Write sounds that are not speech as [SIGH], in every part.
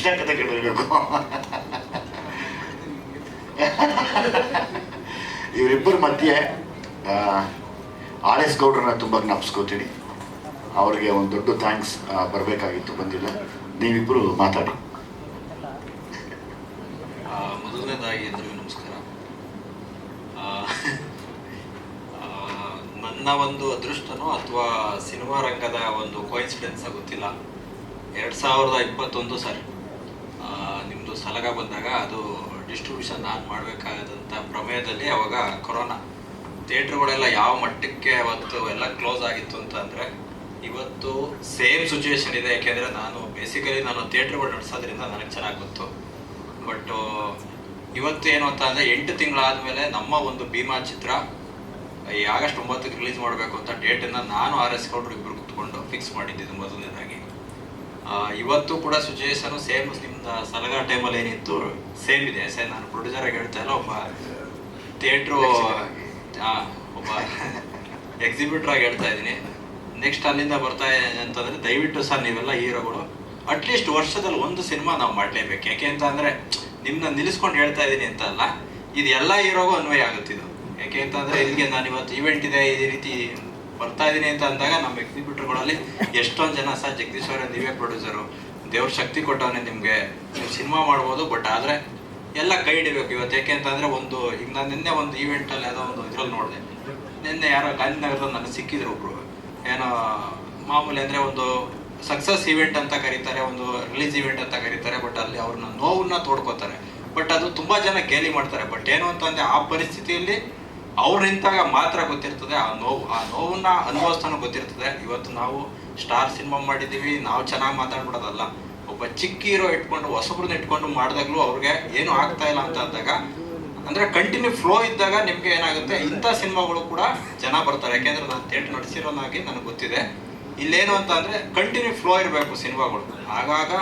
ಕೃಷ್ಣ ಕಥೆಗಳು ಕೇಳಿರ್ಬೇಕು ಇವರಿಬ್ಬರ ಮಧ್ಯೆ ಆರ್ ಎಸ್ ಗೌಡ್ರನ್ನ ತುಂಬ ಜ್ಞಾಪಿಸ್ಕೋತೀನಿ. ಅವ್ರಿಗೆ ಒಂದು ದೊಡ್ಡ ಥ್ಯಾಂಕ್ಸ್ ಬರಬೇಕಾಗಿತ್ತು, ಬಂದಿಲ್ಲ. ನೀವಿಬ್ಬರು ಮಾತಾಡಿ ಮೊದಲನೇದಾಗಿ ಎಲ್ಲರಿಗೂ ನಮಸ್ಕಾರ. ನನ್ನ ಒಂದು ಅದೃಷ್ಟನೋ ಅಥವಾ ಸಿನಿಮಾ ರಂಗದ ಒಂದು ಕೋಇನ್ಸಿಡೆನ್ಸ್ ಗೊತ್ತಿಲ್ಲ. ಎರಡು ಸಾವಿರದ ಇಪ್ಪತ್ತೊಂದು ಸರ್. ನಿಮ್ಮದು ಸಲಗ ಬಂದಾಗ ಅದು ಡಿಸ್ಟ್ರಿಬ್ಯೂಷನ್ ನಾನು ಮಾಡಬೇಕಾದಂಥ ಪ್ರಮೇಯದಲ್ಲಿ ಅವಾಗ ಕೊರೋನಾ. ಥಿಯೇಟ್ರ್ಗಳೆಲ್ಲ ಯಾವ ಮಟ್ಟಕ್ಕೆ ಅವತ್ತು ಎಲ್ಲ ಕ್ಲೋಸ್ ಆಗಿತ್ತು ಅಂತ ಅಂದರೆ ಇವತ್ತು ಸೇಮ್ ಸಿಚುವೇಶನ್ ಇದೆ. ಯಾಕೆಂದರೆ ನಾನು ಬೇಸಿಕಲಿ ನಾನು ಥಿಯೇಟ್ರ್ಗಳು ನಡೆಸೋದ್ರಿಂದ ನನಗೆ ಚೆನ್ನಾಗಿ ಗೊತ್ತು. ಬಟ್ ಇವತ್ತು ಏನು ಅಂತ ಅಂದರೆ ಎಂಟು ತಿಂಗಳಾದಮೇಲೆ ನಮ್ಮ ಒಂದು ಭೀಮಾ ಚಿತ್ರ, ಈ ಆಗಸ್ಟ್ ಒಂಬತ್ತಕ್ಕೆ ರಿಲೀಸ್ ಮಾಡಬೇಕು ಅಂತ ಡೇಟನ್ನು ನಾನು ಆರ್ ಎಸ್ ಗೌಡ್ರು ಇಬ್ಬರು ಕುತ್ಕೊಂಡು ಫಿಕ್ಸ್ ಮಾಡಿದ್ದಿದ್ದು ಮೊದಲನೇದಾಗಿ. ಇವತ್ತು ಕೂಡ ಸಿಚುವೇಶನ್ ಸೇಮ್ ನಿಮ್ದು ಸಲಗ ಟೈಮಲ್ಲಿ ಏನಿತ್ತು? ಸೇಮ್ ಇದೆ. ಸರ್, ನಾನು ಪ್ರೊಡ್ಯೂಸರ್ ಆಗಿ ಹೇಳ್ತಾ ಇಲ್ಲ, ಒಬ್ಬ ಥಿಯೇಟ್ರು ಒಬ್ಬ ಎಕ್ಸಿಬಿಟ್ರ್ ಆಗಿ ಹೇಳ್ತಾ ಇದ್ದೀನಿ. ನೆಕ್ಸ್ಟ್ ಅಲ್ಲಿಂದ ಬರ್ತಾ ಇದೆ ಅಂತಂದ್ರೆ ದಯವಿಟ್ಟು ಸರ್, ನೀವೆಲ್ಲ ಹೀರೋಗಳು ಅಟ್ಲೀಸ್ಟ್ ವರ್ಷದಲ್ಲಿ ಒಂದು ಸಿನಿಮಾ ನಾವು ಮಾಡಲೇಬೇಕು. ಯಾಕೆ ಅಂತ ಅಂದ್ರೆ ನಿಮ್ಮನ್ನ ನಿಲ್ಲಿಸ್ಕೊಂಡು ಹೇಳ್ತಾ ಇದ್ದೀನಿ ಅಂತ ಅಲ್ಲ, ಇದು ಎಲ್ಲ ಹೀರೋಗೂ ಅನ್ವಯ ಆಗುತ್ತಿದ್ದು ಇದು. ಯಾಕೆ ಅಂತಂದ್ರೆ ಇಲ್ಲಿಗೆ ನಾನು ಇವತ್ತು ಈವೆಂಟ್ ಇದೆ ಈ ರೀತಿ ಬರ್ತಾ ಇದ್ದೀನಿ ಅಂತ ಅಂದಾಗ, ನಮ್ಮ ಎಕ್ಸಿಬಿಟರ್ಗಳಲ್ಲಿ ಎಷ್ಟೊಂದು ಜನ ಸರ್ ಜಗದೀಶ್ ಅವರೇ ನೀವೇ ಪ್ರೊಡ್ಯೂಸರು ದೇವ್ರ ಶಕ್ತಿ ಕೊಟ್ಟವನೇ ನಿಮಗೆ. ನೀವು ಸಿನಿಮಾ ಮಾಡ್ಬೋದು, ಬಟ್ ಆದರೆ ಎಲ್ಲ ಕೈ ಹಿಡಿಬೇಕು ಇವತ್ತು. ಯಾಕೆ ಅಂತಂದ್ರೆ ಒಂದು, ಈಗ ನಾನು ನಿನ್ನೆ ಒಂದು ಈವೆಂಟಲ್ಲಿ ಯಾವುದೋ ಒಂದು ಇದ್ರಲ್ಲಿ ನೋಡಿದೆ. ನಿನ್ನೆ ಯಾರೋ ಗಾಂಧಿನಗರದಲ್ಲಿ ನನಗೆ ಸಿಕ್ಕಿದ್ರು ಒಬ್ರು. ಏನೋ ಮಾಮೂಲಿ ಅಂದರೆ ಒಂದು ಸಕ್ಸಸ್ ಈವೆಂಟ್ ಅಂತ ಕರೀತಾರೆ, ಒಂದು ರಿಲೀಸ್ ಈವೆಂಟ್ ಅಂತ ಕರೀತಾರೆ, ಬಟ್ ಅಲ್ಲಿ ಅವ್ರನ್ನ ನೋವನ್ನ ತೋಡ್ಕೋತಾರೆ. ಬಟ್ ಅದು ತುಂಬಾ ಜನ ಗೇಲಿ ಮಾಡ್ತಾರೆ. ಬಟ್ ಏನು ಅಂತಂದ್ರೆ ಆ ಪರಿಸ್ಥಿತಿಯಲ್ಲಿ ಅವ್ರು ಮಾತ್ರ ಗೊತ್ತಿರ್ತದೆ, ಆ ನೋವು, ಆ ನೋವನ್ನ ಅನುಭವಿಸ್ತಾನು ಗೊತ್ತಿರ್ತದೆ. ಇವತ್ತು ನಾವು ಸ್ಟಾರ್ ಸಿನಿಮಾ ಮಾಡಿದ್ದೀವಿ, ನಾವು ಚೆನ್ನಾಗಿ ಮಾತಾಡ್ಬಿಡೋದಲ್ಲ. ಒಬ್ಬ ಚಿಕ್ಕ ಹೀರೋ ಇಟ್ಕೊಂಡು, ಹೊಸಬ್ರನ್ನ ಇಟ್ಕೊಂಡು ಮಾಡಿದಾಗ್ಲೂ ಅವ್ರಿಗೆ ಏನು ಆಗ್ತಾ ಇಲ್ಲ ಅಂತ ಅಂದಾಗ, ಅಂದ್ರೆ ಕಂಟಿನ್ಯೂ ಫ್ಲೋ ಇದ್ದಾಗ ನಿಮ್ಗೆ ಏನಾಗುತ್ತೆ? ಇಂಥ ಸಿನಿಮಾಗಳು ಕೂಡ ಜನ ಬರ್ತಾರೆ. ಯಾಕೆಂದ್ರೆ ನಾನು ಥಿಯೇಟರ್ ನಡೆಸಿರೋನಾಗಿ ನನಗೆ ಗೊತ್ತಿದೆ. ಇಲ್ಲೇನು ಅಂತ ಅಂದ್ರೆ ಕಂಟಿನ್ಯೂ ಫ್ಲೋ ಇರಬೇಕು ಸಿನಿಮಾಗಳು. ಆಗಾಗ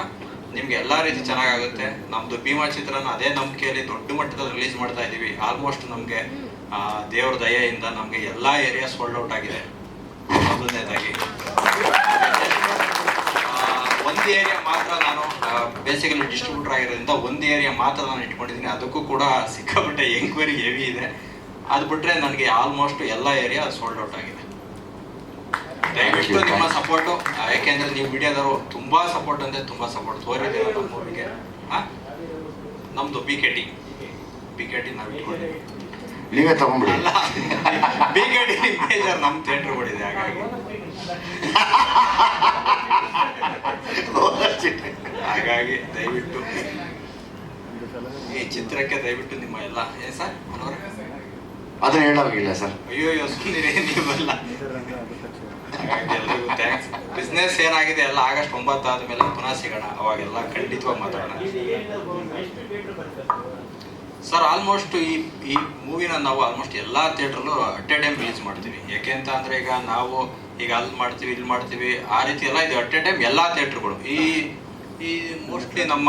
ನಿಮ್ಗೆ ಎಲ್ಲಾ ರೀತಿ ಚೆನ್ನಾಗಾಗುತ್ತೆ ನಮ್ದು ಭೀಮಾ ಚಿತ್ರನ ಅದೇ ನಂಬಿಕೆಯಲ್ಲಿ ದೊಡ್ಡ ಮಟ್ಟದಲ್ಲಿ ರಿಲೀಸ್ ಮಾಡ್ತಾ ಇದೀವಿ. ಆಲ್ಮೋಸ್ಟ್ ನಮ್ಗೆ ದೇವ್ರ ದಯೆಯಿಂದ ನಮಗೆ ಎಲ್ಲಾ ಏರಿಯಾಸ್ ಹೋಲ್ಡ್ ಔಟ್ ಆಗಿದೆ. ಮೊದಲನೇದಾಗಿ. ಒಂದು ಏರಿಯಾ ಮಾತ್ರ ನಾನು ಬೇಸಿಕಲಿ ಡಿಸ್ಟ್ರಿಬ್ಯೂಟರ್ ಆಗಿರೋದ್ರಿಂದ ಒಂದು ಏರಿಯಾ ಮಾತ್ರ ನಾನು ಇಟ್ಕೊಂಡಿದ್ದೀನಿ. ಅದಕ್ಕೂ ಕೂಡ ಸಿಕ್ಕಾಪಟ್ಟೆ ಎಂಕ್ವೈರಿ ಹೆವಿ ಇದೆ. ಅದು ಬಿಟ್ರೆ ನನಗೆ ಆಲ್ಮೋಸ್ಟ್ ಎಲ್ಲ ಏರಿಯಾ ಸೋಲ್ಡ್ ಔಟ್ ಆಗಿದೆ. ದಯವಿಟ್ಟು ನಿಮ್ಮ ಸಪೋರ್ಟು ಯಾಕೆಂದ್ರೆ ನೀವು ಮೀಡಿಯಾದವರು ತುಂಬಾ ಸಪೋರ್ಟ್ ಅಂದರೆ ತುಂಬಾ ಸಪೋರ್ಟ್ ತೋರಿದ್ದೀರ ನಮ್ಮ ಮೂವಿಗೆ ನಮ್ದು B K T B K T ನಾವು ಇಟ್ಕೊಂಡಿದ್ದೀವಿ. ನೀವೇ ತಗೊಂಡ್ಬಿಡಿ. ಬಿ ಕೆ ಟಿ ಮೇಜರ್ ನಮ್ಮ ಥಿಯೇಟರ್ಗಳಿದೆ ಹಾಗಾಗಿ. ಹಾಗಾಗಿ ದಯವಿಟ್ಟು ಈ ಚಿತ್ರಕ್ಕೆ ದಯವಿಟ್ಟು ನಿಮ್ಮ ಎಲ್ಲ ಏ ಸರ್ ಮನೋರ ಅದನ್ನ ಹೇಳೋಗಿಲ್ಲ ಸರ್. ಅಯ್ಯೋ ಅಯ್ಯೋ ಸುಮ್ಮನೆ ನೀವೆಲ್ಲ. ಹಾಗಾಗಿ ಥ್ಯಾಂಕ್ಸ್ ಬಿಸ್ನೆಸ್ ಏನಾಗಿದೆ ಎಲ್ಲ ಆಗಸ್ಟ್ ಒಂಬತ್ತು ಆದ್ಮೇಲೆ ಪುನಃ ಸಿಗೋಣ. ಅವಾಗೆಲ್ಲ ಖಂಡಿತವಾಗಿ ಮಾತಾಡೋಣ. ಸರ್ ಆಲ್ಮೋಸ್ಟ್ ಈ ಈ ಮೂವಿನ ನಾವು ಆಲ್ಮೋಸ್ಟ್ ಎಲ್ಲ ಥಿಯೇಟ್ರಲ್ಲೂ ಅಟ್ ಎ ಟೈಮ್ ರಿಲೀಸ್ ಮಾಡ್ತೀವಿ. ಯಾಕೆ ಅಂತ ಅಂದರೆ ಈಗ ನಾವು ಈಗ ಅಲ್ಲಿ ಮಾಡ್ತೀವಿ, ಇಲ್ಲಿ ಮಾಡ್ತೀವಿ, ಆ ರೀತಿ ಎಲ್ಲ ಇದು. ಅಟ್ ಎ ಟೈಮ್ ಎಲ್ಲ ಥಿಯೇಟ್ರ್ಗಳು ಈ ಈ ಮೋಸ್ಟ್ಲಿ ನಮ್ಮ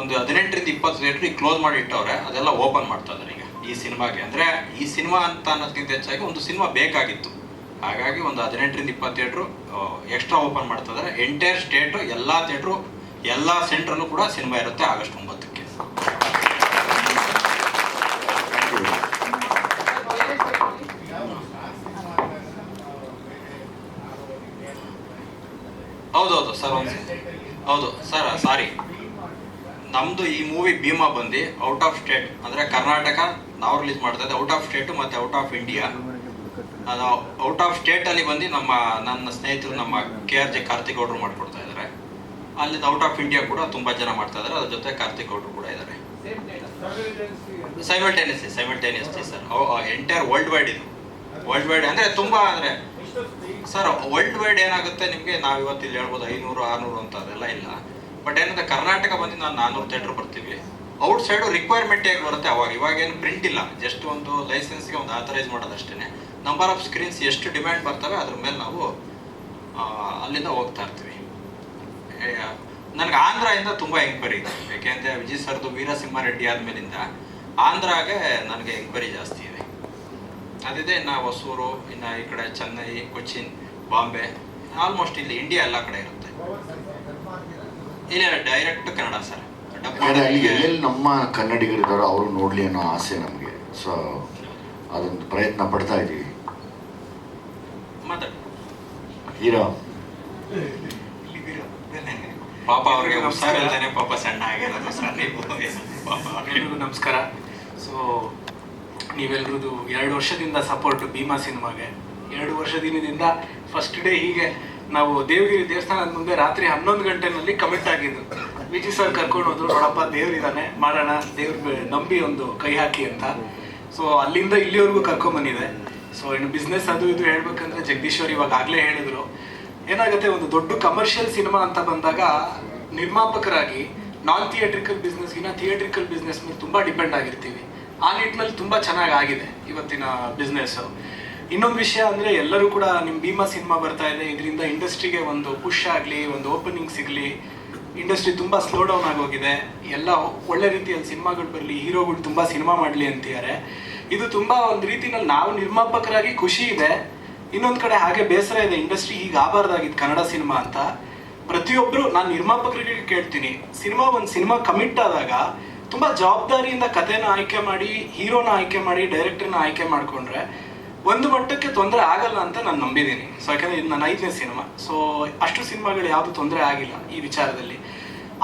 ಒಂದು ಹದಿನೆಂಟರಿಂದ ಇಪ್ಪತ್ತು ಥಿಯೇಟ್ರ್ ಕ್ಲೋಸ್ ಮಾಡಿ ಇಟ್ಟವ್ರೆ, ಅದೆಲ್ಲ ಓಪನ್ ಮಾಡ್ತಾ ಇದ್ದಾರೆ ಈಗ ಈ ಸಿನಿಮಾಗೆ. ಅಂದರೆ ಈ ಸಿನಿಮಾ ಅಂತ ಅನ್ನೋದಕ್ಕಿಂತ ಹೆಚ್ಚಾಗಿ ಒಂದು ಸಿನಿಮಾ ಬೇಕಾಗಿತ್ತು. ಹಾಗಾಗಿ ಒಂದು ಹದಿನೆಂಟರಿಂದ ಇಪ್ಪತ್ತು ಥಿಯೇಟ್ರು ಎಕ್ಸ್ಟ್ರಾ ಓಪನ್ ಮಾಡ್ತಾ ಇದ್ದಾರೆ ಎಂಟೈರ್ ಸ್ಟೇಟು ಎಲ್ಲ ಥಿಯೇಟ್ರು ಎಲ್ಲ ಸೆಂಟ್ರಲ್ಲೂ ಕೂಡ ಸಿನಿಮಾ ಇರುತ್ತೆ ಆಗಸ್ಟ್ ಒಂಬತ್ತಕ್ಕೆ ಹೌದೌದು ಸರ್ ಒಂದು ಹೌದು ಸರ್ ಸಾರಿ ನಮ್ದು ಈ ಮೂವಿ ಭೀಮಾ ಬಂದು ಔಟ್ ಆಫ್ ಸ್ಟೇಟ್ ಅಂದ್ರೆ ಕರ್ನಾಟಕ, ನಾವು ರಿಲೀಸ್ ಮಾಡ್ತಾ ಔಟ್ ಆಫ್ ಸ್ಟೇಟ್ ಮತ್ತೆ ಔಟ್ ಆಫ್ ಇಂಡಿಯಾ ಅದು ಔಟ್ ಆಫ್ ಸ್ಟೇಟ್ ಅಲ್ಲಿ ಬಂದು ನಮ್ಮ, ನನ್ನ ಸ್ನೇಹಿತರು, ನಮ್ಮ ಕೆ ಆರ್ ಜೆ ಕಾರ್ತಿಕ್ ಗೌಡ್ರು ಮಾಡ್ಕೊಡ್ತಾ ಇದ್ದಾರೆ ಅಲ್ಲಿ ಔಟ್ ಆಫ್ ಇಂಡಿಯಾ ಕೂಡ ತುಂಬಾ ಜನ ಮಾಡ್ತಾ ಇದ್ದಾರೆ ಅದ್ರ ಜೊತೆ ಕಾರ್ತಿಕ್ ಗೌಡ್ರು ಕೂಡ ಇದ್ದಾರೆ simultaneously simultaneously sir entire world wide ಇದು. ವರ್ಲ್ಡ್ ವೈಡ್ ಅಂದ್ರೆ ತುಂಬಾ ಅಂದ್ರೆ ಸರ್ ವರ್ಲ್ಡ್ ವೈಡ್ ಏನಾಗುತ್ತೆ ನಿಮಗೆ? ನಾವು ಇವತ್ತು ಇಲ್ಲಿ ಹೇಳ್ಬೋದು ಐನೂರು, ಆರ್ನೂರು ಅಂತ ಅದೆಲ್ಲ ಇಲ್ಲ. ಬಟ್ ಏನಂದ್ರೆ ಕರ್ನಾಟಕ ಬಂದು ನಾನು ನಾನ್ನೂರು ಥಿಯೇಟರ್ ಬರ್ತೀವಿ. ಔಟ್ ಸೈಡು ರಿಕ್ವೈರ್ಮೆಂಟ್ ಹೇಗೆ ಬರುತ್ತೆ ಅವಾಗ? ಇವಾಗ ಏನು ಪ್ರಿಂಟ್ ಇಲ್ಲ. ಜಸ್ಟ್ ಒಂದು ಲೈಸೆನ್ಸ್ಗೆ ಒಂದು ಆಥರೈಸ್ ಮಾಡೋದಷ್ಟೇ ನಂಬರ್ ಆಫ್ ಸ್ಕ್ರೀನ್ಸ್ ಎಷ್ಟು ಡಿಮ್ಯಾಂಡ್ ಬರ್ತವೆ, ಅದ್ರ ಮೇಲೆ ನಾವು ಅಲ್ಲಿಂದ ಹೋಗ್ತಾ ಇರ್ತೀವಿ. ನನಗೆ ಆಂಧ್ರದಿಂದ ತುಂಬ ಎಂಕ್ವೈರಿ ಇದೆ. ಯಾಕೆಂದರೆ ವಿಜಯ್ ಸರ್ದು ವೀರಸಿಂಹಾರೆಡ್ಡಿ ಆದ್ಮೇಲಿಂದ ಆಂಧ್ರಾಗೆ ನನಗೆ ಎಂಕ್ವೈರಿ ಜಾಸ್ತಿ ಇದೆ. ಅದಿದೆ, ಇನ್ನು ಹೊಸೂರು, ಇನ್ನು ಈ ಕಡೆ ಚೆನ್ನೈ, ಕೊಚ್ಚಿನ್, ಬಾಂಬೆ ಆಲ್ಮೋಸ್ಟ್ ಇಲ್ಲಿ ಇಂಡಿಯಾ ಎಲ್ಲ ಕಡೆ ಇರುತ್ತೆ. ಇಲ್ಲ ಡೈರೆಕ್ಟ್ ಕನ್ನಡ ಸರ್. ಎಲ್ಲೆಲ್ಲಿ ನಮ್ಮ ಕನ್ನಡಿಗರಿದ್ದಾರೋ ಅವರು ನೋಡಲಿ ಅನ್ನೋ ಆಸೆ ನಮಗೆ. ಸೊ ಅದೊಂದು ಪ್ರಯತ್ನ ಪಡ್ತಾ ಇದ್ದೀವಿ. ಮಾತಾಡಿ ಹೀರೋ. ಪಾಪ ಅವ್ರಿಗೆ ಹುಷಾರಿಲ್ದೇನೆ ಪಾಪ ಸಣ್ಣ ಆಗಿರೋದು ಪಾಪ. ಅವ್ರಿಗೂ ನಮಸ್ಕಾರ. ಸೊ ನೀವೆಲ್ರದ್ದು ಎರಡು ವರ್ಷದಿಂದ ಸಪೋರ್ಟ್ ಭೀಮಾ ಸಿನಿಮಾಗೆ. ಎರಡು ವರ್ಷದಿಂದ ಫಸ್ಟ್ ಡೇ ಹೀಗೆ ನಾವು ದೇವಗಿರಿ ದೇವಸ್ಥಾನದ ಮುಂದೆ ರಾತ್ರಿ ಹನ್ನೊಂದು ಗಂಟೆನಲ್ಲಿ ಕಮಿಟ್ ಆಗಿದ್ದು. ವಿಜಿ ಸರ್ ಕರ್ಕೊಂಡು ಹೋದ್ರು, ನೋಡಪ್ಪ ದೇವ್ರಿದ್ದಾನೆ ಮಾಡೋಣ, ದೇವ್ರ ನಂಬಿ ಒಂದು ಕೈ ಹಾಕಿ ಅಂತ. ಸೊ ಅಲ್ಲಿಂದ ಇಲ್ಲಿವರೆಗೂ ಕರ್ಕೊಂಬಂದಿದೆ. ಸೊ ಇನ್ನು ಬಿಸ್ನೆಸ್ ಅದು ಇದು ಹೇಳ್ಬೇಕಂದ್ರೆ ಜಗದೀಶ್ವರ್ ಇವಾಗ ಆಗ್ಲೇ ಹೇಳಿದ್ರು. ಏನಾಗುತ್ತೆ, ಒಂದು ದೊಡ್ಡ ಕಮರ್ಷಿಯಲ್ ಸಿನಿಮಾ ಅಂತ ಬಂದಾಗ ನಿರ್ಮಾಪಕರಾಗಿ ನಾನ್ ಥಿಯೇಟ್ರಿಕಲ್ ಬಿಸ್ನೆಸ್ಗಿನ ಥಿಯೇಟ್ರಿಕಲ್ ಬಿಸ್ನೆಸ್ ಮೇಲೆ ತುಂಬಾ ಡಿಪೆಂಡ್ ಆಗಿರ್ತೀವಿ. ಆ ನಿಟ್ಟಿನಲ್ಲಿ ತುಂಬಾ ಚೆನ್ನಾಗಿ ಆಗಿದೆ ಇವತ್ತಿನ ಬಿಸ್ನೆಸ್ ಇನ್ನೊಂದು ವಿಷಯ ಅಂದ್ರೆ ಎಲ್ಲರೂ ಕೂಡ ನಿಮ್ ಭೀಮಾ ಸಿನಿಮಾ ಬರ್ತಾ ಇದೆ. ಇದರಿಂದ ಇಂಡಸ್ಟ್ರಿಗೆ ಒಂದು ಪುಷ್ ಆಗಲಿ, ಒಂದು ಓಪನಿಂಗ್ ಸಿಗಲಿ ಇಂಡಸ್ಟ್ರಿ ತುಂಬಾ ಸ್ಲೋ ಡೌನ್ ಆಗೋಗಿದೆ. ಎಲ್ಲ ಒಳ್ಳೆ ರೀತಿಯಲ್ಲಿ ಸಿನಿಮಾಗಳು ಬರಲಿ, ಹೀರೋಗಳು ತುಂಬಾ ಸಿನಿಮಾ ಮಾಡಲಿ ಅಂತಿದ್ದಾರೆ. ಇದು ತುಂಬಾ ಒಂದು ರೀತಿನಲ್ಲಿ ನಾವು ನಿರ್ಮಾಪಕರಾಗಿ ಖುಷಿ ಇದೆ. ಇನ್ನೊಂದು ಕಡೆ ಹಾಗೆ ಬೇಸರ ಇದೆ. ಇಂಡಸ್ಟ್ರಿ ಹೀಗೆ ಆಗಬಾರ್ದಾಗಿತ್ತು ಕನ್ನಡ ಸಿನಿಮಾ ಅಂತ. ಪ್ರತಿಯೊಬ್ಬರು ನಾನು ನಿರ್ಮಾಪಕರಿಗೆ ಕೇಳ್ತೀನಿ, ಸಿನಿಮಾ ಒಂದು ಸಿನಿಮಾ ಕಮಿಟ್ ಆದಾಗ ತುಂಬಾ ಜವಾಬ್ದಾರಿಯಿಂದ ಕಥೆನ ಆಯ್ಕೆ ಮಾಡಿ, ಹೀರೋನ ಆಯ್ಕೆ ಮಾಡಿ ಡೈರೆಕ್ಟರ್ನ ಆಯ್ಕೆ ಮಾಡ್ಕೊಂಡ್ರೆ ಒಂದು ಮಟ್ಟಕ್ಕೆ ತೊಂದರೆ ಆಗಲ್ಲ ಅಂತ ನಾನು ನಂಬಿದ್ದೀನಿ. ಸೊ ಯಾಕಂದ್ರೆ ಇದು ನನ್ನ ಐದನೇ ಸಿನಿಮಾ. ಸೊ ಅಷ್ಟು ಸಿನಿಮಾಗಳು ಯಾವುದು ತೊಂದರೆ ಆಗಿಲ್ಲ ಈ ವಿಚಾರದಲ್ಲಿ.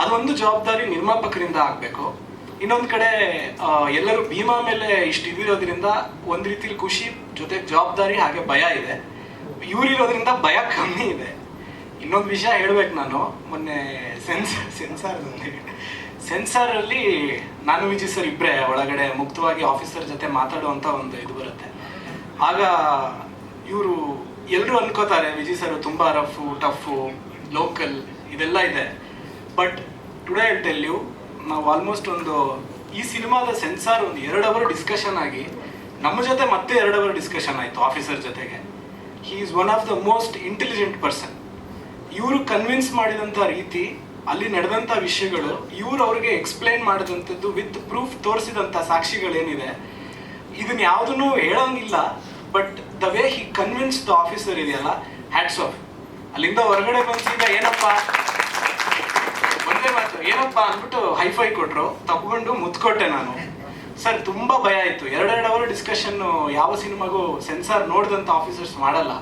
ಅದೊಂದು ಜವಾಬ್ದಾರಿ ನಿರ್ಮಾಪಕರಿಂದ ಆಗಬೇಕು. ಇನ್ನೊಂದು ಕಡೆ ಎಲ್ಲರೂ ಭೀಮಾ ಮೇಲೆ ಇಷ್ಟು ಇದಿರೋದ್ರಿಂದ ಒಂದು ರೀತಿಲಿ ಖುಷಿ ಜೊತೆಗೆ ಜವಾಬ್ದಾರಿ ಹಾಗೆ ಭಯ ಇದೆ. ಇವರಿರೋದ್ರಿಂದ ಭಯ ಕಮ್ಮಿ ಇದೆ. ಇನ್ನೊಂದು ವಿಷಯ ಹೇಳ್ಬೇಕು ನಾನು. ಮೊನ್ನೆ ಸೆನ್ಸಾರ್ ಸೆನ್ಸಾರ್ ಸೆನ್ಸಾರ್ ಅಲ್ಲಿ ನಾನು ವಿಜಯ್ ಸರ್ ಇಬ್ಬರೇ ಒಳಗಡೆ ಮುಕ್ತವಾಗಿ ಆಫೀಸರ್ ಜೊತೆ ಮಾತಾಡುವಂತ ಒಂದು ಇದು ಬರುತ್ತೆ. ಆಗ ಇವರು ಎಲ್ಲರೂ ಅನ್ಕೋತಾರೆ ವಿಜಯ್ ಸರ್ ತುಂಬಾ ರಫು ಟಫು ಲೋಕಲ್ ಇದೆಲ್ಲ ಇದೆ. ಬಟ್ ಟುಡೇ ಟೆಲ್ ಯು ನಾವು ಆಲ್ಮೋಸ್ಟ್ ಒಂದು, ಈ ಸಿನಿಮಾದ ಸೆನ್ಸಾರ್ ಒಂದು ಎರಡು ಅವರ್ ಡಿಸ್ಕಷನ್ ಆಗಿ, ನಮ್ಮ ಜೊತೆ ಮತ್ತೆ ಎರಡು ಅವರ್ ಡಿಸ್ಕಷನ್ ಆಯಿತು ಆಫೀಸರ್ ಜೊತೆಗೆ. He is one of the most intelligent person ಇವರು ಕನ್ವಿನ್ಸ್ ಮಾಡಿದಂಥ ರೀತಿ, ಅಲ್ಲಿ ನಡೆದಂಥ ವಿಷಯಗಳು, ಇವರು ಅವ್ರಿಗೆ ಎಕ್ಸ್ಪ್ಲೈನ್ ಮಾಡಿದಂಥದ್ದು ವಿತ್ ಪ್ರೂಫ್ ತೋರಿಸಿದಂಥ ಸಾಕ್ಷಿಗಳೇನಿದೆ ಇದನ್ನ ಯಾವುದನ್ನು ಹೇಳೋಂಗಿಲ್ಲ but the way he convince the officer ಇದೆಯಲ್ಲ ಹ್ಯಾಟ್ಸ್ ಆಫ್ ಅಲ್ಲಿಂದ ಹೊರಗಡೆ ಬಂದಿದ್ದ ಏನಪ್ಪ? ಒಂದೇ ಮಾತು, ಏನಪ್ಪ ಅಂದ್ಬಿಟ್ಟು ಹೈಫೈ ಕೊಟ್ರು. ತಗೊಂಡು ಮುತ್ಕೊಟ್ಟೆ ನಾನು. ಸರ್, ತುಂಬಾ ಭಯ ಆಯ್ತು. ಎರಡೆರಡು ಅವರ್ ಡಿಸ್ಕಷನ್ ಯಾವ ಸಿನಿಮಾಗೂ ಸೆನ್ಸಾರ್ ನೋಡಿದಂತ ಆಫೀಸರ್ಸ್ ಮಾಡಲ್ಲ.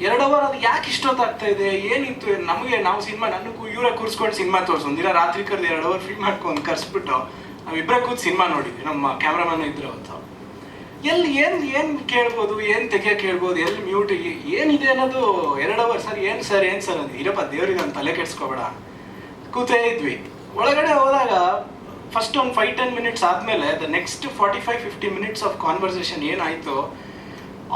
ಎರಡು ಅವರ್ ಅದು ಯಾಕೆ ಇಷ್ಟೊತ್ತಾಗ್ತಾ ಇದೆ? ಏನಿತ್ತು? ನಮಗೆ ನಾವು ಸಿನಿಮಾ ನನಗೂ ಇವರೇ ಕೂರಿಸ್ಕೊಂಡು ಸಿನಿಮಾ ತೋರಿಸು ಒಂದಿನ ರಾತ್ರಿ ಕರೆದು ಎರಡು ಅವರ್ ಫಿಲ್ಮ್ ಮಾಡ್ಕೊಂಡು ಕರ್ಸ್ಬಿಟ್ಟು ನಾವಿಬ್ಬರೇ ಕೂತ್ ಸಿನಿಮಾ ನೋಡಿದ್ವಿ. ನಮ್ಮ ಕ್ಯಾಮ್ರಾಮನ್ ಇದ್ರು ಅವತ್ತು. ಎಲ್ಲಿ ಏನ್ ಏನ್ ಕೇಳ್ಬೋದು, ಏನ್ ತೆಗಿಯಕ್ ಹೇಳ್ಬೋದು, ಎಲ್ಲಿ ಮ್ಯೂಟ್ ಏನಿದೆ ಅನ್ನೋದು ಎರಡು ಅವರ್ ಸರ್, ಏನ್ ಸರ್ ಏನ್ ಸರ್ ಅದು ಇರಪ್ಪ, ದೇವ್ರಿಗೆ ನಾನು ತಲೆ ಕೆಡ್ಸ್ಕೊಬೇಡ. ಕೂತೇ ಇದ್ವಿ. ಒಳಗಡೆ ಹೋದಾಗ ಫಸ್ಟ್ ಒಂದು ಫೈವ್ ಟೆನ್ ಮಿನಿಟ್ಸ್ ಆದಮೇಲೆ the next forty five fifty minutes of conversation ಏನಾಯ್ತು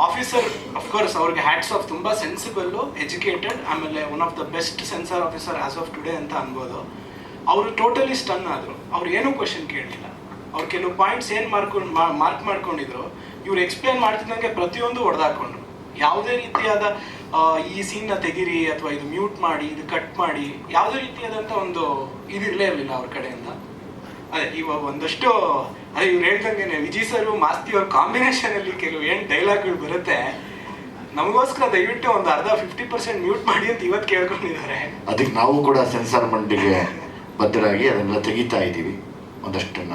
ಆಫೀಸರ್ ಅಫ್ಕೋರ್ಸ್ ಅವ್ರಿಗೆ ಹ್ಯಾಟ್ಸ್ ಆಫ್ ತುಂಬ ಸೆನ್ಸಿಬಲ್ಲು ಎಜುಕೇಟೆಡ್ ಆಮೇಲೆ one of the best censor officer as of today ಅಂತ ಅನ್ಬೋದು. ಅವರು ಟೋಟಲಿ ಸ್ಟನ್ ಆದರು. ಅವ್ರು ಏನೂ ಕ್ವಶನ್ ಕೇಳಲಿಲ್ಲ. ಅವ್ರು ಕೆಲವು ಪಾಯಿಂಟ್ಸ್ ಏನು ಮಾರ್ಕೊಂಡು ಮಾರ್ಕ್ ಮಾಡ್ಕೊಂಡಿದ್ರು, ಇವ್ರು ಎಕ್ಸ್ಪ್ಲೇನ್ ಮಾಡ್ತಿದ್ದಂಗೆ ಪ್ರತಿಯೊಂದು ಹೊಡೆದಾಕೊಂಡ್ರು. ಯಾವುದೇ ರೀತಿಯಾದ ಈ ಸೀನ್ನ ತೆಗಿರಿ ಅಥವಾ ಇದು ಮ್ಯೂಟ್ ಮಾಡಿ, ಇದು ಕಟ್ ಮಾಡಿ, ಯಾವುದೇ ರೀತಿಯಾದಂಥ ಒಂದು ಇದಿರಲೇ ಇರಲಿಲ್ಲ ಅವ್ರ ಕಡೆಯಿಂದ. ಅದೇ ಇವಾಗ ಒಂದಷ್ಟು, ಅದೇ ಇವ್ರು ಹೇಳ್ದಂಗೆ ವಿಜಯ್ ಸರ್ ಮಾಸ್ತಿ ಅವ್ರ ಕಾಂಬಿನೇಷನ್ ಅಲ್ಲಿ ಕೆಲವು ಏನ್ ಡೈಲಾಗ್ಗಳು ಬರುತ್ತೆ, ನಮಗೋಸ್ಕರ ದಯವಿಟ್ಟು ಒಂದು ಅರ್ಧ ಫಿಫ್ಟಿ ಪರ್ಸೆಂಟ್ ಮ್ಯೂಟ್ ಮಾಡಿ ಅಂತ ಇವತ್ತು ಕೇಳ್ಕೊಂಡಿದ್ದಾರೆ. ಅದಕ್ಕೆ ನಾವು ಕೂಡ ಸೆನ್ಸಾರ್ ಮಂಡಿಗೆ ಬದ್ಧರಾಗಿ ಅದನ್ನೆಲ್ಲ ತೆಗಿತಾ ಇದ್ದೀವಿ. ಒಂದಷ್ಟನ್ನ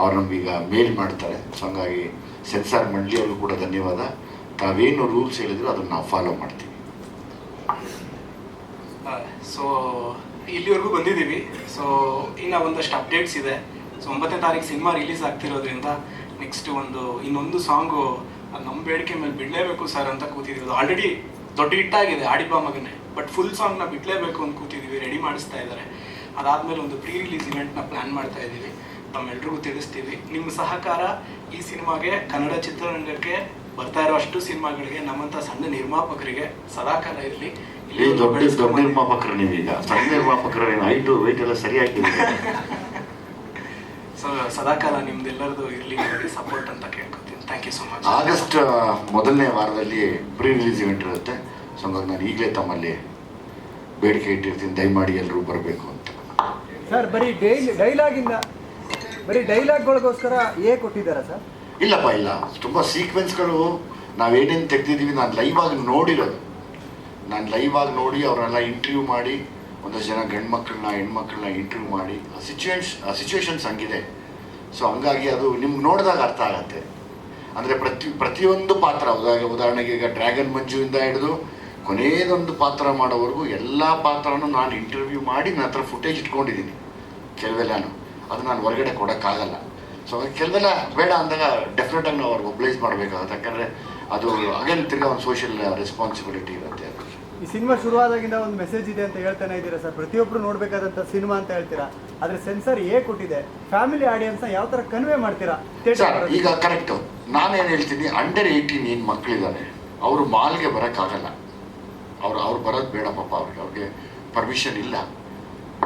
ಅವ್ರು ನಮಗೀಗ ಮೇಲ್ ಮಾಡ್ತಾರೆ. ಸೊ ಹಂಗಾಗಿ ಸೆನ್ಸಾರ್ ಅವರು ಕೂಡ ಧನ್ಯವಾದ. ತಾವೇನು ರೂಲ್ಸ್ ಹೇಳಿದ್ರು ಅದನ್ನು ನಾವು ಫಾಲೋ ಮಾಡ್ತೀವಿ. ಸೊ ಇಲ್ಲಿವರೆಗೂ ಬಂದಿದ್ದೀವಿ. ಸೊ ಇನ್ನು ಒಂದಷ್ಟು ಅಪ್ಡೇಟ್ಸ್ ಇದೆ. ಸೊ ಒಂಬತ್ತನೇ ತಾರೀಕು ಸಿನಿಮಾ ರಿಲೀಸ್ ಆಗ್ತಿರೋದ್ರಿಂದ ನೆಕ್ಸ್ಟ್ ಒಂದು, ಇನ್ನೊಂದು ಸಾಂಗು ನಮ್ಮ ಬೇಡಿಕೆ ಮೇಲೆ ಬಿಡಲೇಬೇಕು ಸರ್ ಅಂತ ಕೂತಿದ್ದೀವಿ ಅದು ಆಲ್ರೆಡಿ ದೊಡ್ಡ ಹಿಟ್ಟಾಗಿದೆ ಆಡಿಬಾ ಮಗನೇ. ಬಟ್ ಫುಲ್ ಸಾಂಗ್ನ ಬಿಡಲೇಬೇಕು ಅಂತ ಕೂತಿದ್ದೀವಿ ರೆಡಿ ಮಾಡಿಸ್ತಾ ಇದ್ದಾರೆ ಅದಾದಮೇಲೆ ಒಂದು ಪ್ರೀ ರಿಲೀಸ್ ಇವೆಂಟ್ನ ಪ್ಲ್ಯಾನ್ ಮಾಡ್ತಾ ಇದ್ದೀವಿ. ತಮ್ಮೆಲ್ರಿಗೂ ತಿಳಿಸ್ತೀವಿ. ನಿಮ್ಮ ಸಹಕಾರ ಈ ಸಿನಿಮಾಗೆ ಕನ್ನಡ ಚಿತ್ರರಂಗಕ್ಕೆ ಬರ್ತಾ ಇರೋ ಅಷ್ಟು ಸಿನಿಮಾಗಳಿಗೆ ನಮ್ಮಂತ ಸಣ್ಣ ನಿರ್ಮಾಪಕರಿಗೆ ಸದಾಕಾಲ ಇರಲಿ. ದೊಡ್ಡ ದೊಡ್ಡ ನಿರ್ಮಾಪಕರು ನೀವೀಗ. ಸಣ್ಣ ನಿರ್ಮಾಪಕರ ಹೈಟು ವೈಟ್ ಎಲ್ಲ ಸರಿಯಾಗಿ ಸೊ ಸದಾಕಾಲ ನಿಮ್ದೆಲ್ಲರದು ಇರಲಿ ಸಪೋರ್ಟ್ ಅಂತ ಕೇಳ್ಕೊತೀನಿ. Thank you so much August ಮೊದಲನೇ ವಾರದಲ್ಲಿ ಪ್ರೀ ರಿಲೀಸ್ ಇವೆಂಟ್ ಇರುತ್ತೆ. ಸೊ ಹಂಗಾಗಿ ನಾನು ಈಗಲೇ ತಮ್ಮಲ್ಲಿ ಬೇಡಿಕೆ ಇಟ್ಟಿರ್ತೀನಿ. ದಯಮಾಡಿ ಎಲ್ಲರೂ ಬರಬೇಕು ಅಂತ. ಸರ್ ಬರೀ ಡೈಲಿ ಡೈಲಾಗಿಂದ ಬರೀ ಡೈಲಾಗ್ಗಳಿಗೋಸ್ಕರ ಏ ಕೊಟ್ಟಿದ್ದಾರಾ ಸರ್? ಇಲ್ಲಪ್ಪ, ಇಲ್ಲ. ತುಂಬ ಸೀಕ್ವೆನ್ಸ್ಗಳು. ನಾವೇನೇನು ತೆಗ್ದಿದ್ದೀವಿ, ನಾನು ಲೈವ್ ಆಗಿ ನೋಡಿರೋದು. ನಾನು ಲೈವ್ ಆಗಿ ನೋಡಿ ಅವರೆಲ್ಲ ಇಂಟರ್ವ್ಯೂ ಮಾಡಿ, ಒಂದಷ್ಟು ಜನ ಗಂಡು ಮಕ್ಕಳನ್ನ ಹೆಣ್ಮಕ್ಳನ್ನ ಇಂಟರ್ವ್ಯೂ ಮಾಡಿ ಸಿಚುವೇಶ್ ಸಿಚುವೇಶನ್ಸ್ ಹಂಗಿದೆ. ಸೊ ಹಂಗಾಗಿ ಅದು ನಿಮ್ಗೆ ನೋಡಿದಾಗ ಅರ್ಥ ಆಗತ್ತೆ. ಅಂದರೆ ಪ್ರತಿ, ಪ್ರತಿಯೊಂದು ಪಾತ್ರ ಉದಾಹರಣೆ ಉದಾಹರಣೆಗೆ ಈಗ ಡ್ರ್ಯಾಗನ್ ಮಂಜುವಿಂದ ಹಿಡಿದು ಕೊನೆಯದೊಂದು ಪಾತ್ರ ಮಾಡೋವರೆಗೂ ಎಲ್ಲ ಪಾತ್ರನೂ ನಾನು ಇಂಟರ್ವ್ಯೂ ಮಾಡಿ ನನ್ನ ಹತ್ರ ಫುಟೇಜ್ ಇಟ್ಕೊಂಡಿದ್ದೀನಿ. ಕೆಲವೆಲ್ಲನೂ ಅದು ನಾನು ಹೊರಗಡೆ ಕೊಡೋಕ್ಕಾಗಲ್ಲ ಸೊ ಕೆಲವೆಲ್ಲ ಬೇಡ ಅಂದಾಗ ಡೆಫಿನೆಟಾಗಿ ನಾವು ಅವ್ರಿಗೆ ಒಬ್ಲೈಸ್ ಮಾಡಬೇಕಾಗುತ್ತೆ. ಯಾಕಂದರೆ ಅದು ಅಗೇನ್ ತಿರ್ಗಾ ಒಂದು ಸೋಷಿಯಲ್ ರೆಸ್ಪಾನ್ಸಿಬಿಲಿಟಿ ಇರುತ್ತೆ ಈ ಸಿನಿಮಾ ಶುರುವಾದಾಗಿಂದ ಒಂದು ಮೆಸೇಜ್ ಇದೆ ಅಂತ ಹೇಳ್ತಾನೆ ಇದ್ದೀರಾ ಸರ್? ಪ್ರತಿಯೊಬ್ಬರು ನೋಡಬೇಕಾದಂಥ ಸಿನಿಮಾ ಅಂತ ಹೇಳ್ತೀರಾ? ಆದರೆ ಸೆನ್ಸರ್ ಏ ಕೊಟ್ಟಿದೆ? ಫ್ಯಾಮಿಲಿ ಆಡಿಯನ್ಸ್ನ ಯಾವ ಥರ ಕನ್ವೆ ಮಾಡ್ತೀರಾ? ಸರ್ ಈಗ ಕರೆಕ್ಟು ನಾನೇನು ಹೇಳ್ತೀನಿ ಅಂಡರ್ ಏಯ್ಟೀನ್ ಏನು ಮಕ್ಕಳಿದ್ದಾರೆ ಅವರು ಮಾಲ್ಗೆ ಬರೋಕ್ಕಾಗಲ್ಲ. ಅವ್ರು ಅವ್ರು ಬರೋದು ಬೇಡ ಪಾಪ ಅವ್ರಿಗೆ. ಅವ್ರಿಗೆ ಪರ್ಮಿಷನ್ ಇಲ್ಲ.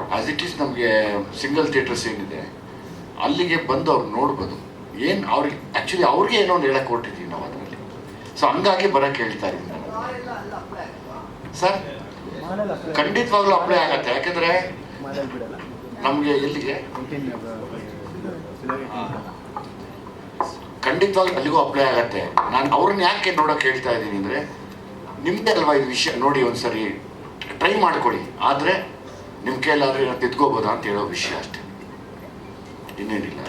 ಆ್ಯಸ್ ಇಟ್ ಈಸ್ ನಮಗೆ ಸಿಂಗಲ್ ಥಿಯೇಟರ್ಸ್ ಏನಿದೆ ಅಲ್ಲಿಗೆ ಬಂದು ಅವ್ರು ನೋಡ್ಬೋದು. ಏನು ಅವ್ರಿಗೆ ಆ್ಯಕ್ಚುಲಿ ಅವ್ರಿಗೆ ಏನೋ ಒಂದು ಹೇಳಕ್ಕೆ ಹೊರಟಿದ್ದೀವಿ ನಾವು ಅದರಲ್ಲಿ. ಸೊ ಹಂಗಾಗಿ ಬರೋಕ್ಕೆ ಹೇಳ್ತಾ ಇದ್ದೀನಿ ನಾನು. ಸರ್ ಖಂಡಿತವಾಗ್ಲೂ ಅಪ್ಲೈ ಆಗತ್ತೆ. ಯಾಕಂದ್ರೆ ನಮಗೆ ಎಲ್ಲಿಗೆ? ಖಂಡಿತವಾಗಿ ಅಲ್ಲಿಗೂ ಅಪ್ಲೈ ಆಗತ್ತೆ. ನಾನು ಅವ್ರನ್ನ ಯಾಕೆ ನೋಡೋಕೆ ಹೇಳ್ತಾ ಇದ್ದೀನಿ ಅಂದರೆ ನಿಮ್ಮದೇ ಅಲ್ವಾ ಇದು ವಿಷಯ ನೋಡಿ ಒಂದ್ಸರಿ ಟ್ರೈ ಮಾಡ್ಕೊಳ್ಳಿ. ಆದರೆ ನಿಮ್ಮ ಕೈಲಾದ್ರೆ ನಾನು ತಿದ್ಕೋಬೋದಾ ಅಂತ ಹೇಳೋ ವಿಷಯ ಅಷ್ಟೇ. ಇನ್ನೇನಿಲ್ಲ.